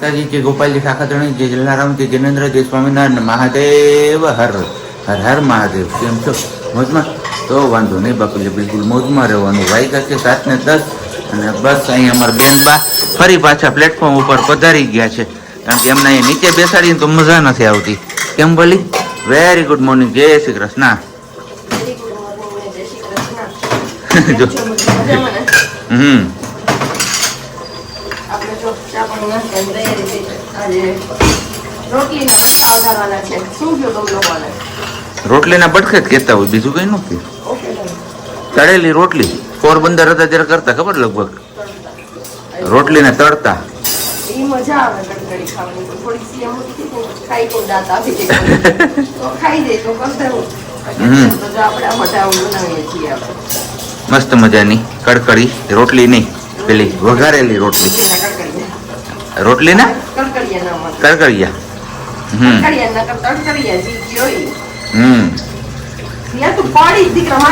માતાજી જે ગોપાલજી ખાખાતણી જય જલારામ જય જિનેન્દ્ર જય સ્વામિનારાયણ મહાદેવ હર હર હર મહાદેવ. કેમ છો? મોજમાં? તો વાંધો નહીં બાપુજી બિલકુલ મોજમાં રહેવાનું. વાયગા છે સાત ને દસ અને બસ અહીં અમારા બેન બા ફરી પાછા પ્લેટફોર્મ ઉપર પધારી ગયા છે. કારણ કે એમને અહીં નીચે બેસાડીને તો મજા નથી આવતી. કેમ બોલી? વેરી ગુડ મોર્નિંગ જય શ્રી કૃષ્ણ. જો. હમ. જો પાણી. આજે રોટલીના બટકા છે. શું? રોટલીના બટકે જ કહેતા હોય બીજું કઈ નથી તળેલી રોટલી પોરબંદર હતા ત્યારે કરતા ખબર લગભગ રોટલીને તળતા ઈ મજા આવે કડકડી ખાવાની. થોડીક સીએમ ને ખાઈ તો દાંત આપી દે. તો ખાઈ દે તો કરતા હમ. તો જો આપણે આ મજા બનાવીએ છીએ આપણે. મસ્ત મજાની કડકડી રોટલી નહીં પેલી વઘારેલી રોટલી રોટલીના? કરકરિયા હમ. હમ.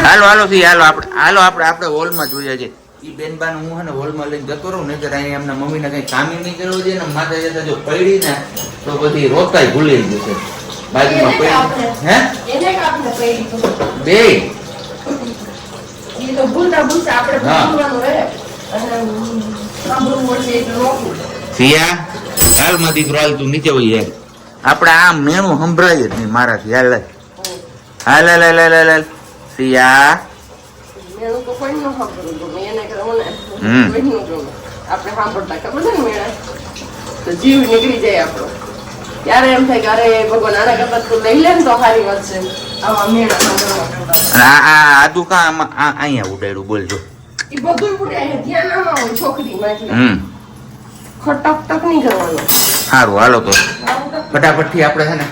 હાલો હાલો સી હાલો આપણે આપણે હોલમાં જોઈએ છે. એ બેનબાન હું હે હોલમાં લઈને જતો રહું નહીં અહીંયા એમના મમ્મીને કંઈ કામી નહીં કરવું છે ને માતા જતા જો પડી ને તો પછી રોતાય ભૂલી જશે. બાજુમાં હે? બે. સિયા હાલમાં દીકરો હાલ તું નીચે હોય યાર આપણે આ મેણું સંભળાય જ નહીં મારાથી. હાલ હાલ. હાલ હાલ હાલ હાલ સિયા આપણે થાય કે તું લઈ લે અહીંયા ઉડાડ્યું. બોલજો એ બધું છોકરી ખટક ટક નહીં કરવાનો. સારું હાલો તો. ફટાફટથી આપણે છે ને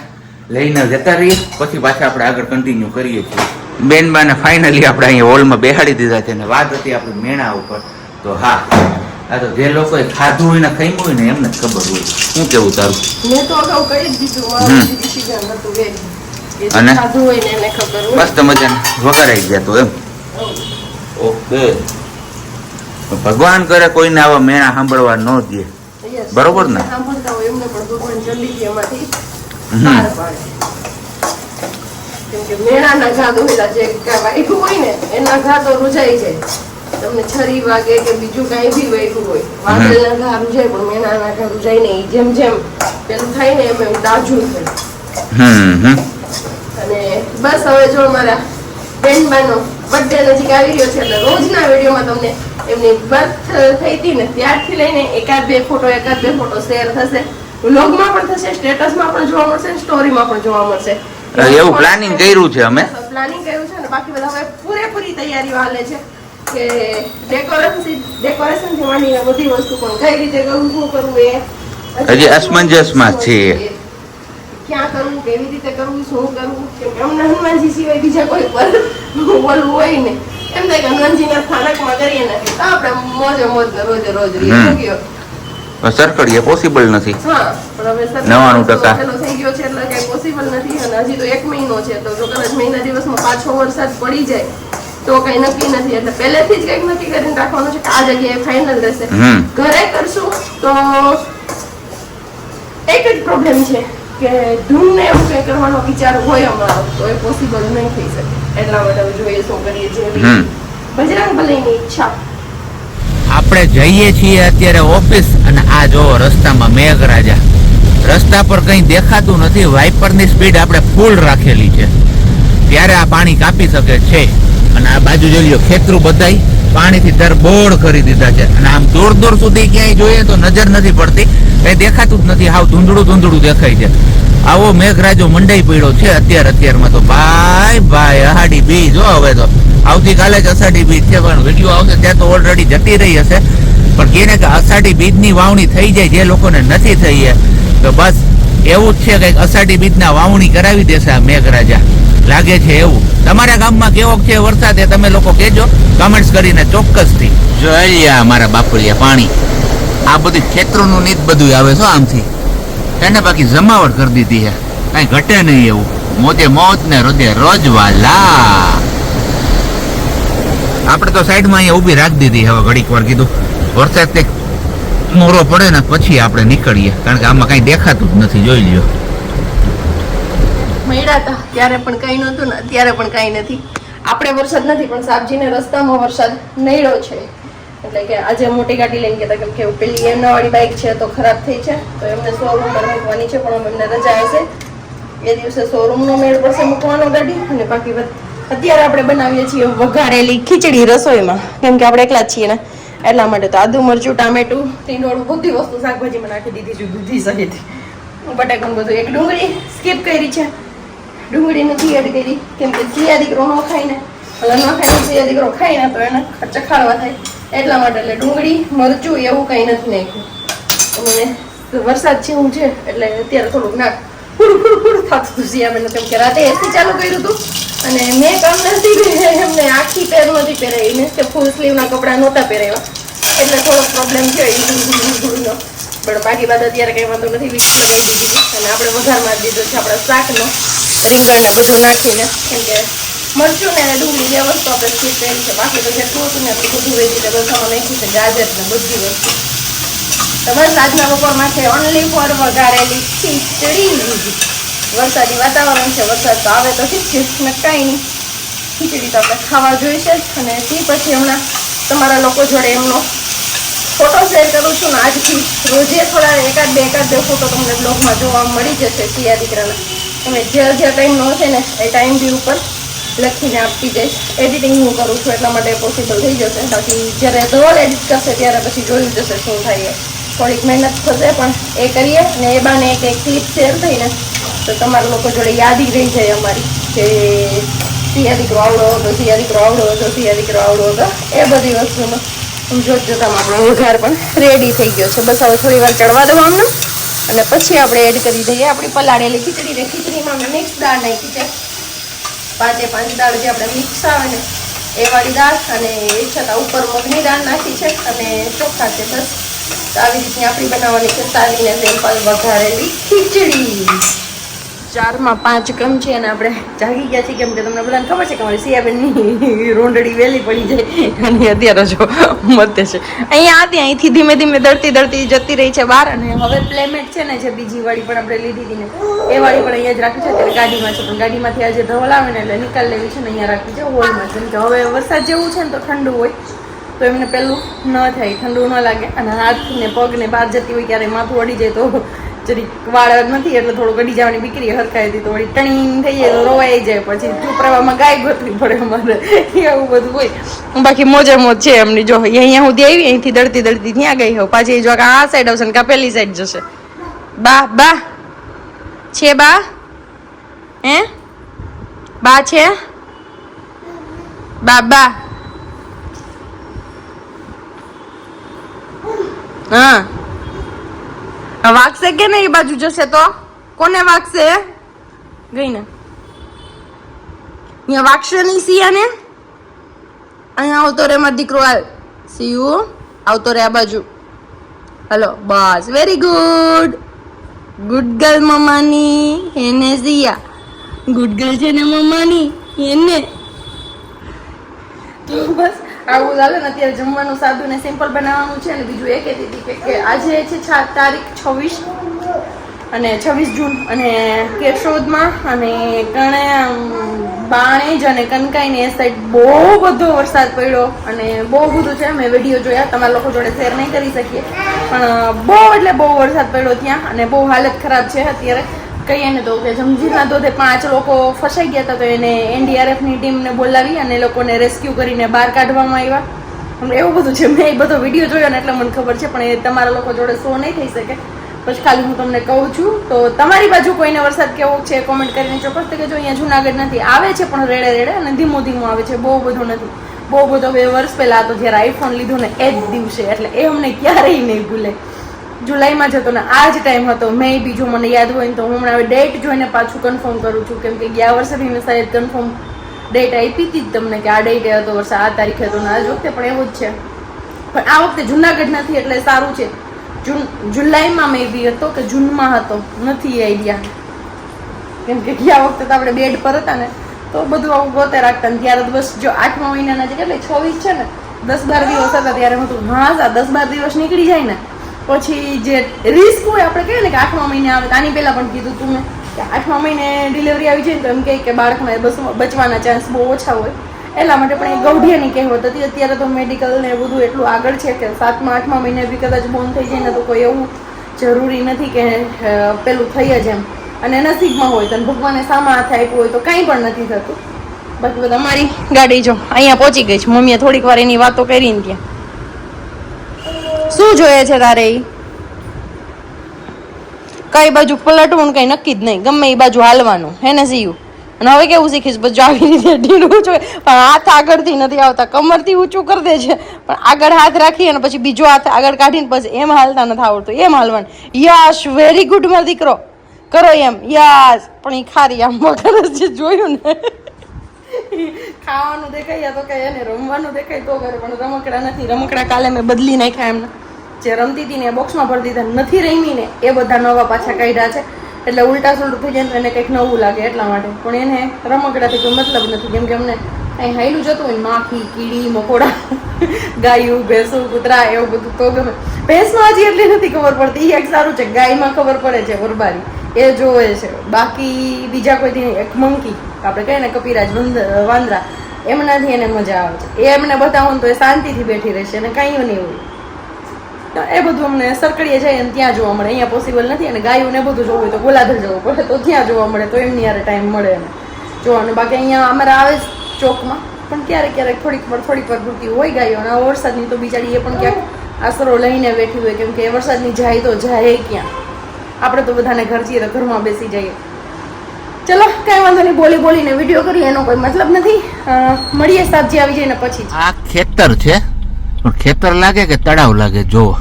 લઈને જતા રહીએ. પછી પાછા આપણે આગળ કન્ટિન્યુ કરીએ છીએ. બેનબાને ફાઇનલી આપણે અહીંયા હોલમાં બેહાડી દીધા છે ને વાત હતી આપણે મેણા ઉપર. તો હા આ તો જે લોકોએ ખાધું હોય ને ખાઈ હોય ને એમને ખબર હોય. શું કેવું તારું? મેં તો અગાઉ કહી દીધું અને? મસ્ત મજાને. વઘારાઈ ગયા તો એમ. ઓકે. ભગવાન કરે કોઈને આવા મેણા સાંભળવા ન દે. બરોબર ને? સાંભળતા હોય એમને પણ ભગવાન જલ્દીથી એમાંથી પાર પાડે. કેમ કે મેણાના ઘા દોરેલા જે વાગ્યું હોય ને એના ઘા રૂજાઈ જાય તમને છરી વાગે કે બીજું કાંઈ બી વાગ્યું હોય વાદળના ઘા રૂજાય પણ મેળાના ઘા રૂજાય નહીં. જેમ જેમ પેલું થાય ને એમ એમ દાજું થાય. અને બસ હવે જો મારા બેનબાનો બર્થડે નજીક આવી રહ્યો છે. એટલે રોજના વિડીયોમાં તમને એમની બર્થ થઈ હતી ને ત્યારથી લઈને એકાદ બે ફોટો એકાદ બે ફોટો શેર થશે. વ્લોગમાં પણ થશે સ્ટેટસમાં પણ જોવા મળશે સ્ટોરીમાં પણ જોવા મળશે. એવું પ્લાનિંગ કર્યું છે અમે? પ્લાનિંગ કર્યું છે ને બાકી બધા હવે પૂરેપૂરી તૈયારીઓ હાલે છે કે ડેકોરેશન ડેકોરેશન માંડીને બધી વસ્તુ પણ કઈ રીતે કરવું શું કરવું એ હજી અસમંજસમાં છીએ. ક્યાં કરવું કેવી રીતે કરવું શું કરવું કેમ કે અમને હનુમાનજી સિવાય બીજા કોઈ પર બોલવું હોય ને. એમ થાય કે હનુમાનજીના સ્થાનકમાં કરીએ ને તો આપણે મોજે મોજ ને રોજ રહીએ? સરકડીએ પોસિબલ નથી. હા પણ હવે ટકા. થઈ ગયો છે એટલે કઈ પોસિબલ નથી અને હજી તો એક મહિનો છે તો જો કદાચ મહિના દિવસમાં પાછો વરસાદ પડી જાય તો કઈ નક્કી નથી. એટલે પહેલેથી જ કંઈક નક્કી કરીને રાખવાનું છે કે આ જગ્યાએ ફાઇનલ રહેશે. ઘરે કરશું તો એક જ પ્રોબ્લેમ છે કે ધૂમને એવું કઈ કરવાનો વિચાર હોય અમારો તો એ પોસિબલ નહીં થઈ શકે. એટલા માટે જોઈએ શું જેવી બજરંગ બલીની ઈચ્છા. આપણે જઈએ છીએ અત્યારે ઓફિસ અને આ જો રસ્તામાં મેઘરાજા. રસ્તા પર કંઈ દેખાતું નથી વાઇપરની સ્પીડ આપણે ફૂલ રાખેલી છે. ત્યારે આ પાણી કાપી શકે છે. અને આ બાજુ જોઈ લો ખેતરું બધાય પાણીથી તરબોળ કરી દીધા છે. અને આમ દૂર દૂર સુધી ક્યાંય જોઈએ તો નજર નથી પડતી. કઈ દેખાતું જ નથી, હાવ ધૂંધળું ધૂંધળું દેખાય છે. આવો મેઘરાજો મંડાઈ પડ્યો છે અત્યાર અત્યારમાં તો. ભાઈ ભાઈ, અહાડી બીજ જો હવે તો. આવતીકાલે જ અષાઢી બીજ છે, પણ વીડિયો આવશે ત્યાં તો ઓલરેડી જતી રહી હશે. પણ કેને કે અષાઢી બીજની વાવણી થઈ જાય, જે લોકોને નથી થઈ તો બસ એવું જ છે કંઈક અષાઢી બીજના વાવણી કરાવી દેશે આ મેઘરાજા. લાગે છે એવું. તમારા ગામમાં કેવો છે વરસાદ એ તમે લોકો કહેજો. કમેન્ટ્સ કરીને ચોક્કસથી. જોઈ મારા બાપુલિયા પાણી. આ બધું ખેતરોનું નીત બધું આવે છે આમથી. એને બાકી જમાવટ કરી દીધી છે. કઈ ઘટે નહીં એવું. મોતે મોત ને રોજે રોજ વાલા. આપણે તો સાઈડમાં અહીંયા ઊભી રાખી દીધી હવે ઘડીક વાર કીધું. વરસાદ કંઈક મોરો પડે ને પછી આપણે નીકળીએ. કારણ કે આમાં કઈ દેખાતું જ નથી, જોઈ લ્યો. મળ્યા ત્યારે પણ કઈ નહોતું ને અત્યારે પણ કઈ નથી. આપણે વરસાદ નથી, પણ સાબજીને રસ્તામાં વરસાદ નડ્યો છે. એટલે કે આજે મોટી ગાડી લઈને ગયા હતા કેમ કે પેલી એમના વાળી બાઇક છે તો ખરાબ થઈ છે. તો એમને શોરૂમમાં મૂકવાની છે, પણ એમને રજા હશે. એ દિવસે શોરૂમનો મેળ પડશે મૂકવાનો ગાડી. અને બાકી અત્યારે આપણે બનાવીએ છીએ વઘારેલી ખીચડી રસોઈમાં. કેમ કે આપણે એકલા છીએ ને. એટલા માટે તો આદુ મરચું, ટામેટું તીંડોળું બધી વસ્તુ શાકભાજીમાં નાખી દીધી છે દૂધી સહિત. બટાકાનું બધું એક ડુંગળી સ્કીપ કરી છે. ડુંગળી નથી એડ કરી, કેમ કે જીયા દીકરો ન ખાય ને. એટલે ન ખાય સિયા દીકરો ખાય ને તો એને ચખાડવા થાય. એટલા માટે એટલે ડુંગળી, મરચું એવું કંઈ નથી નાખ્યું. અને વરસાદ જેવું છે, એટલે અત્યારે થોડુંક નાખ. ફૂડ ફૂડ ફૂડ થતું હતું સિયાબેન કેમ કે રાતે એસી ચાલુ કર્યું હતું. અને મેં કામ નથી એમને આખી પેર નથી પહેરાવી મેં કે ફૂલ સ્લીવના કપડાં નહોતા પહેરાવ્યા. એટલે થોડો પ્રોબ્લેમ એ ગુડનો પણ બાકી બાદ અત્યારે કંઈ વાંધો નથી, વીસ લગાવી દીધી. અને આપણે વઘારમાં જ દીધો છે આપણા શાકનો રીંગણ બધું નાખીને. કેમ કે મરચું ને અને ડુંગળી બે વસ્તુ આપણે સ્કીપ કરી છે. બાકી તો જેટલું હતું ને બધું વેજીટેબલ્સ આમાં નાખ્યું છે, ગાજર ને બધી વસ્તુ. તમારે આજના બપોરમાં છે ઓનલી ફોર વઘારેલી ખીચડી વરસાદી વાતાવરણ છે, વરસાદ તો આવે તો ઠીક છે કાંઈ નહીં. ખીચડી તો આપણે ખાવા જોઈશે જ. અને તે પછી હમણાં તમારા લોકો જોડે એમનો ફોટો શેર કરું છું આજથી રોજે થોડા એકાદ બે એકાદ બે ફોટો તમને બ્લોગમાં જોવા મળી જશે સિયા દીકરાના તમે જે ટાઈમ નો હશે ને એ ટાઈમ બી ઉપર લખીને આપતી દઈશ. એડિટિંગ હું કરું છું એટલા માટે પોસિબલ થઈ જશે. બાકી જ્યારે ધોલ એડિટ કરશે ત્યારે પછી જોયું જશે શું થાય થોડીક મહેનત થશે, પણ એ કરીએ ને એ બાને એક એક ક્લિપ શેર થઈને તો તમારા લોકો જોડે યાદી રહી જાય અમારી કે સિયા દીકરો આવડો હતો સિયા દીકરો આવડો હતો સિયા દીકરો આવડો હતો. એ બધી વસ્તુનો જોત જોતામાં આપણો વઘાર પણ રેડી થઈ ગયો છે. બસ હવે થોડી વાર ચડવા દો આમને. અને પછી આપણે એડ કરી દઈએ. આપણી પલાળેલી ખીચડી ને ખીચડીમાં અમે મિક્સ દાળ નાખી છે. પાંચે પાંચ દાળ જે આપણે મિક્સ આવે ને, એ વાળી દાળ અને એ છતાં ઉપર મગની દાળ નાખી છે. અને ચોખ્ખા છે બસ. આવી રીતની આપણી બનાવવાની છે. સારી ને સિમ્પલ વઘારેલી ખીચડી. ચારમાં પાંચ કમ છે અને આપણે જાગી ગયા છીએ કેમ કે તમને બધાને ખબર છે કે અમારી સિયાબેનની રોંડડી વહેલી પડી જાય. અને અત્યારે જો મતે છે. અહીંયા હતી અહીંથી ધીમે ધીમે દળતી દળતી જતી રહી છે બહાર અને હવે પ્લેમેટ છે ને જે બીજી વાળી પણ આપણે લીધી હતી ને, એ વાળી પણ અહીંયા જ રાખી છે. અત્યારે ગાડીમાં છે, પણ ગાડીમાંથી આજે ધવલ આવે ને એટલે નિકાલ લેવી છે ને અહીંયા રાખી છે હોલમાં. છે કે હવે વરસાદ જેવું છે ને તો ઠંડુ હોય, તો એમને પેલું ન થાય, ઠંડુ ન લાગે. અને હાથ ને પગ ને બહાર જતી હોય ક્યારે માથું અડી જાય તો જરી વાળ નથી, એટલે થોડું ગડી જવાની બીકરી હરખાઈ હતી, તો વળી ટણી થઈ જાય તો રોવાઈ જાય, પછી ચૂપરાવામાં ગાય ગોતવી પડે અમારે. એવું બધું હોય. બાકી મોજે મોજ છે એમની, જો અહીંયા સુધી આવી, અહીંથી દળતી દળતી ત્યાં ગઈ હોઉં. પાછી જો આ સાઈડ આવશે ને, કા પેલી સાઈડ જશે. બા બા. છે બા? હે? બા છે? બા બા. હા. વાગશે કે નહીં એ બાજુ જશે તો? કોને વાગશે? ગઈ અહીંયા વાગશે નહીં સિયાને અહીંયા આવતો રે મારો દીકરો હાલ. સિયુ આવતો રે આ બાજુ. હલો બસ. વેરી ગુડ ગુડ ગર્લ મમ્માની. એને સિયા ગુડ ગર્લ છે ને મમ્માની. એને તો બસ. આવું ચાલે ને અત્યારે જમવાનું સાદું ને સિમ્પલ બનાવવાનું છે અને બીજું એ કહેતી હતી કે- આજે છ તારીખ છવ્વીસ અને છવ્વીસ જૂન અને કેશોદમાં અને કણે બાણેજ અને કનકાઈને એ સાઈડ બહુ બધો વરસાદ પડ્યો અને બહુ બધું છે, મેં વીડિયો જોયા, તમારા લોકો જોડે શેર નહીં કરી શકીએ. પણ બહુ એટલે બહુ વરસાદ પડ્યો ત્યાં અને બહુ હાલત ખરાબ છે અત્યારે. કહીએ ને તો કે જમજીના ધોધે પાંચ લોકો ફસાઈ ગયા હતા તો એને એનડીઆરએફની ટીમને બોલાવી અને લોકોને રેસ્ક્યુ કરીને બહાર કાઢવામાં આવ્યા. હમણાં એવું બધું છે, મેં એ બધો વીડિયો જોયો ને એટલે મને ખબર છે, પણ એ તમારા લોકો જોડે શો નહીં થઈ શકે. પછી ખાલી હું તમને કહું છું, તો તમારી બાજુ કોઈને વરસાદ કેવો છે કોમેન્ટ કરીને ચોક્કસ કે જો અહીંયા જુનાગઢ નથી, આવે છે, પણ રેડે રેડે અને ધીમો ધીમો આવે છે, બહુ બધો નથી. બહુ બધો બે વર્ષ પહેલા તો જ્યારે આઈફોન લીધો ને એ જ દિવસે, એટલે એ અમને ક્યારેય નહીં ભૂલે. જુલાઈમાં જ હતો ને આ જ ટાઈમ હતો. મેં જો મને યાદ હોય ને તો હું હમણાં ડેટ જોઈને પાછું કન્ફર્મ કરું છું. કેમ કે ગયા વર્ષે બી મેં સાહેબ કન્ફર્મ ડેટ આપી હતી જ તમને કે આ ડેટ હતો, વર્ષે આ તારીખે હતો ને આ જ વખતે, પણ એવું જ છે. પણ આ વખતે જુનાગઢ નથી એટલે સારું છે. જૂન, જુલાઈમાં મે બી હતો કે જૂનમાં હતો? નથી આઈડિયા કેમ કે ગયા વખતે તો આપણે બેડ પર હતા ને, તો બધું આવું ગોતે રાખતા ને ત્યારે તો બસ જો આઠમા મહિનાના જે કેટલે, છવ્વીસ છે ને, દસ બાર દિવસ હતા ત્યારે હું હતું હા દસ બાર દિવસ નીકળી જાય ને પછી જે રિસ્ક હોય આપણે કહીએ ને કે આઠમા મહિને આવે આની પહેલાં પણ કીધું તું મેં કે આઠમા મહિને ડિલિવરી આવી જાય ને તો એમ કહે કે બાળકને બસ, બચવાના ચાન્સ બહુ ઓછા હોય. એટલા માટે પણ એ ગૌઢિયાની કહેવત હતી. અત્યારે તો મેડિકલ ને બધું એટલું આગળ છે કે સાતમા, આઠમા મહિને બી કદાચ બોન થઈ જાય ને તો કોઈ એવું જરૂરી નથી કે પેલું થઈ જ એમ. અને નસીબમાં હોય તો ભગવાને સામા હાથે આપ્યું હોય તો કાંઈ પણ નથી થતું. બાકી બધા અમારી ગાડી જો અહીંયા પહોંચી ગઈ છે. મમ્મીએ થોડીક વાર એની વાતો કરી ને ત્યાં. શું જોઈએ છે તારે કઈ બાજુ પલટવું કઈ નક્કી જ નહીં. ગમે એ બાજુ હાલવાનું. હે ને સીયું અને હવે કેવું શીખીશ? બધું આવી રીતે ઢીલું જોઈએ પણ હાથ આગળથી નથી આવતા. કમરથી ઊંચું કરી દે છે પણ આગળ હાથ રાખી અને પછી બીજો હાથ આગળ કાઢીને પછી એમ હાલતા નથી આવડતું. એમ હાલવાનું. યશ વેરી ગુડ મારો દીકરો. કરો એમ. યસ પણ એ ખારી આમ વગર જે જોયું ને. ખાવાનું દેખાય તો કઈ એને રમવાનું દેખાય તો કરે. પણ રમકડા નથી. રમકડા કાલે મેં બદલી નાખ્યા એમને. જે રમતી હતી ને એ બોક્સમાં ભરી દીધા નથી રમી ને એ બધા નવા પાછા કાઢ્યા છે. એટલે ઉલટા સુલટું થઈ જાય ને એને કંઈક નવું લાગે એટલા માટે. પણ એને રમકડાથી કોઈ મતલબ નથી. કેમ કે અમને અહીં હાયલું જતું હોય માખી, કીડી, મકોડા, ગાયું, ભેંસું, કૂતરા એવું બધું તો ગમે. ભેંસમાં હજી એટલી નથી ખબર પડતી. એ એક સારું છે. ગાયમાં ખબર પડે છે વરબારી. એ જોવે છે. બાકી બીજા કોઈ દી એક મંકી. આપણે કહીએ ને કપિરાજ વંદ- વાંદરા. એમનાથી એને મજા આવે છે. એ એમને બતાવો તો એ શાંતિથી બેઠી રહેશે અને કાંઈ નહીં હોય. એ બધું અમને સરકડીએ જાય ને ત્યાં જોવા મળે. અહીંયા પોસિબલ નથી અને ગાયું ને બધું જોવું હોય તો ગોલાધર જવું પડે. તો ત્યાં જોવા મળે, તો એમની યારે ટાઈમ મળે એમ. જોવાનું બાકી અહીંયા અમારે આવે જ ચોકમાં. પણ ક્યારેક ક્યારેક થોડીક વાર થોડીક વાર પૂરતી હોય ગાયો. અને વરસાદની તો બિચારી એ પણ ક્યાંક આશરો લઈને બેઠી હોય. કેમ કે વરસાદની જાય તો જાય ક્યાં? આપણે તો બધાને ઘર છીએ તો ઘરમાં બેસી જઈએ. ચલો, કાંઈ વાંધો નહીં. બોલી બોલીને વીડિયો કરીએ. એનો કોઈ મતલબ નથી. મળીએ સાબજી આવી જાય ને પછી. આ ખેતર છે. પણ ખેતર લાગે કે તળાવ લાગે? જો.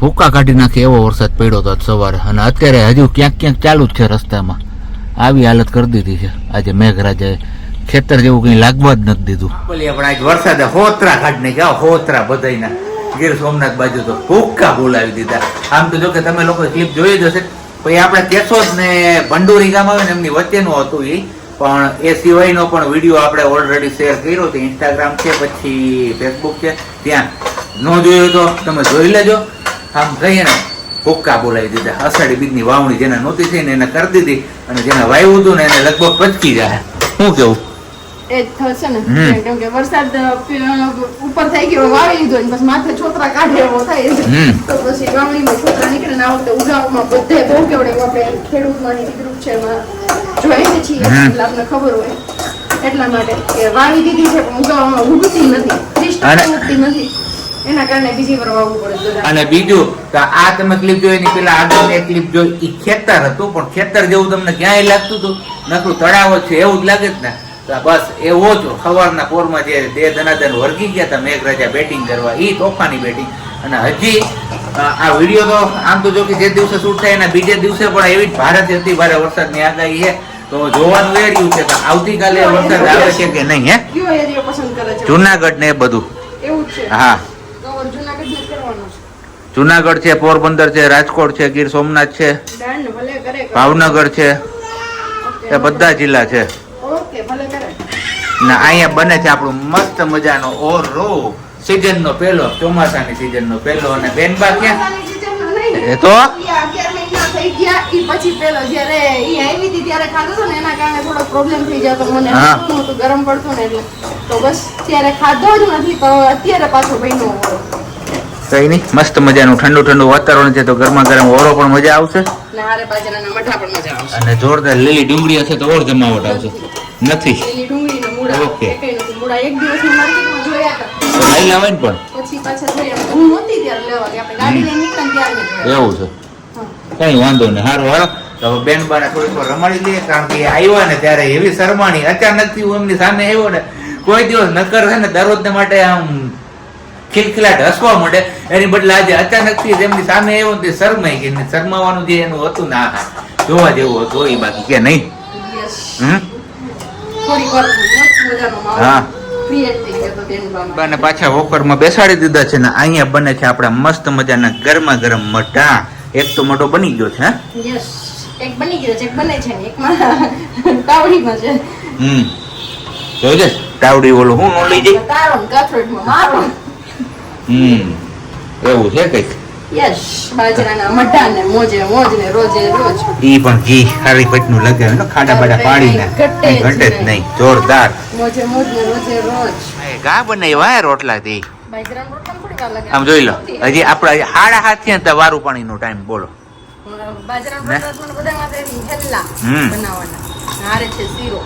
ભૂકા કાઢી નાખે એવો વરસાદ પડ્યો હતો સવારે. અને અત્યારે હજુ ક્યાંક ક્યાંક ચાલુ જ છે રસ્તામાં. આવી હાલત કરી દીધી છે. આજે મેઘરાજાએ ખેતર જેવું કઈ લાગવા જ નથી દીધું. બોલીએ પણ આજ વરસાદે હોતરા કાઢ નાખ્યા. હોતરા બધાયના. ગીર સોમનાથ બાજુ તો ભૂક્કા બોલાવી દીધા. આમ તો જો કે તમે લોકો ક્લિપ જોઈ જ હશે. પછી આપણે કેશોદ ને ભંડોરી ગામ આવે ને એમની વચ્ચેનું હતું એ પણ એ સિવાયનો પણ વીડિયો આપણે ઓલરેડી શેર કર્યો છે. ઇન્સ્ટાગ્રામ છે, પછી ફેસબુક છે. ત્યાં ન જોયો તો તમે જોઈ લેજો. આમ કહીને ને ભૂક્કા બોલાવી દીધા. અષાઢી બીજની વાવણી જેને નહોતી થઈ ને એને કરી દીધી અને જેને વાવ્યું હતું ને એને લગભગ પચકી જાય. શું કેવું? એ જ થશે ને. કેમ કે વરસાદ ઉપર થઈ ગયો વાવી લીધો ને પછી માથે છોતરા કાઢે એવો થાય તો પછી વાવણીમાં છોતરા નીકળે ને આ વખતે ઉગાવમાં બધે બહુ કેવડે આપણે ખેડૂતમાંની ગ્રુપ છે એમાં જોઈએ છીએ. એટલે આપણને ખબર હોય એટલા માટે કે વાવી દીધી છે પણ ઉગાવવામાં ઉગતી નથી. ત્રીસ અને- ટકા ઉગતી નથી. એના કારણે બીજી વાર વાવવું પડે અને બીજું તો આ તમે ક્લિપ જોઈ એની પેલા આગળ એક ક્લિપ જોઈ ઈ ખેતર હતું પણ ખેતર જેવું તમને ક્યાંય લાગતું હતું? નકરું તળાવ છે એવું જ લાગે જ ને? બસ એવો જ સવારના પોરમાં જે બે ધનાધન વર્ગી ગયા હતા મેઘરાજા બેટિંગ કરવા એ તોફાની બેટિંગ અને હજી આ વીડિયો તો આમ તો જો કે જે દિવસે શૂટ થાય એના બીજે દિવસે પણ એવી જ ભારેથી અતિ ભારે વરસાદની આગાહી છે. તો જોવાનું એ રહ્યું છે કે આવતીકાલે વરસાદ આવે છે? કે નહીં હે? જુનાગઢ ને એ બધું. હા. જુનાગઢ છે. પોરબંદર છે રાજકોટ છે ગીર સોમનાથ છે. ભાવનગર છે એ બધા જિલ્લા છે. ને અહીંયા બને છે આપણું મસ્ત મજાનો ઓરો. સીઝન નો પેલો ચોમાસાની સીઝન નો પેલો અને બેનબા ક્યાં? ચોમાસાની season માં નહીં. એ તો? ઈ અગિયાર મહિના થઈ ગયા ઈ પછી પેલો જ્યારે ઈ આવી હતી ત્યારે ખાધો હતો ને એના કારણે થોડો પ્રોબ્લેમ થઈ જતો મને હા. શું હતું ગરમ પડતું ને એટલે. તો બસ ત્યારે ખાધો જ નથી તો અત્યારે પાછો બન્યો ઓળો. કઈ નહીં મસ્ત મજાનું ઠંડુ ઠંડુ વાતાવરણ છે તો ગરમા ગરમ ઓરો પણ મજા આવશે. અને જોરદાર લીલી ડુંગળી હશે તો ઓર જમાવટ આવશે. નથી. ઓકે. લઈ લાવે ને પણ. એવું છે. કઈ વાંધો નહીં. સારું હાલો. તો બેન બાને થોડીક વાર રમાડી લઈએ કારણ કે આવ્યા ને ત્યારે એવી શરમાણી અચાનકથી હું એમની સામે આવ્યો ને કોઈ દિવસ નકર છે ને દરરોજ માટે આમ ખિલખિલાટ હસવા માંડે. એની બદલે આજે અચાનકથી એમની સામે આવ્યો ને શરમાઈ ગઈ શરમાવાનું જે એનું હતું ના જોવા જેવું હતું એ બાકી કે નહીં. હમ થોડીક વાર મસ્ત મજાનો માહોલ હા. બને પાછા વોકરમાં બેસાડી દીધા છે ને અહીંયા બને છે આપણા મસ્ત મજાના ગરમા ગરમ મઠા એક તો મોટો બની ગયો છે હા? એક બની ગયો છે એક બને છે એકમાં. તાવડીમાં છે. હમ. જોજે તાવડી ઓલું હું નો લઈ જઈ તારો ને કાથરોડમાં મારો. હમ. એવું છે કંઈક? યસ બાજરાના મઠા મોજે મોજ રોજે રોજ. ઈ પણ ઘી ખારી પટનું લગાવે ને ખાડા બાડા પાડીને. ઘટે જ નહીં. જોરદાર. મોજે મોજ ને રોજે. રોજ ગા બનાવ્યા રોટલા થી? આમ જોઈ લો હજી આપણે હાડા હાથ થયા ને? તો વારું ટાઈમ બોલો બાજરાના ને? છે શીરો.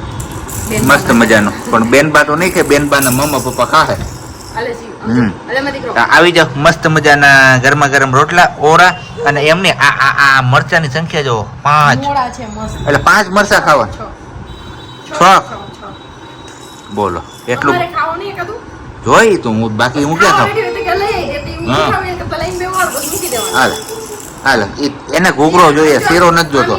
મસ્ત મજાનો. પણ બેનબા તો નહીં કે બેનબા ના મમ્મા પપ્પા ખાહે. આવી જાવ મસ્ત મજાના ગરમા ગરમ રોટલા ઓરા અને એમની આ આ આ મરચાની સંખ્યા જો પાંચ. એટલે પાંચ મરચા ખાવા? છ? બોલો એટલું? જોઈ તું હું બાકી હું ક્યાં ખાવ હાલ. હાલે એને ઘૂઘરો જોઈએ શીરો નથી જોતો.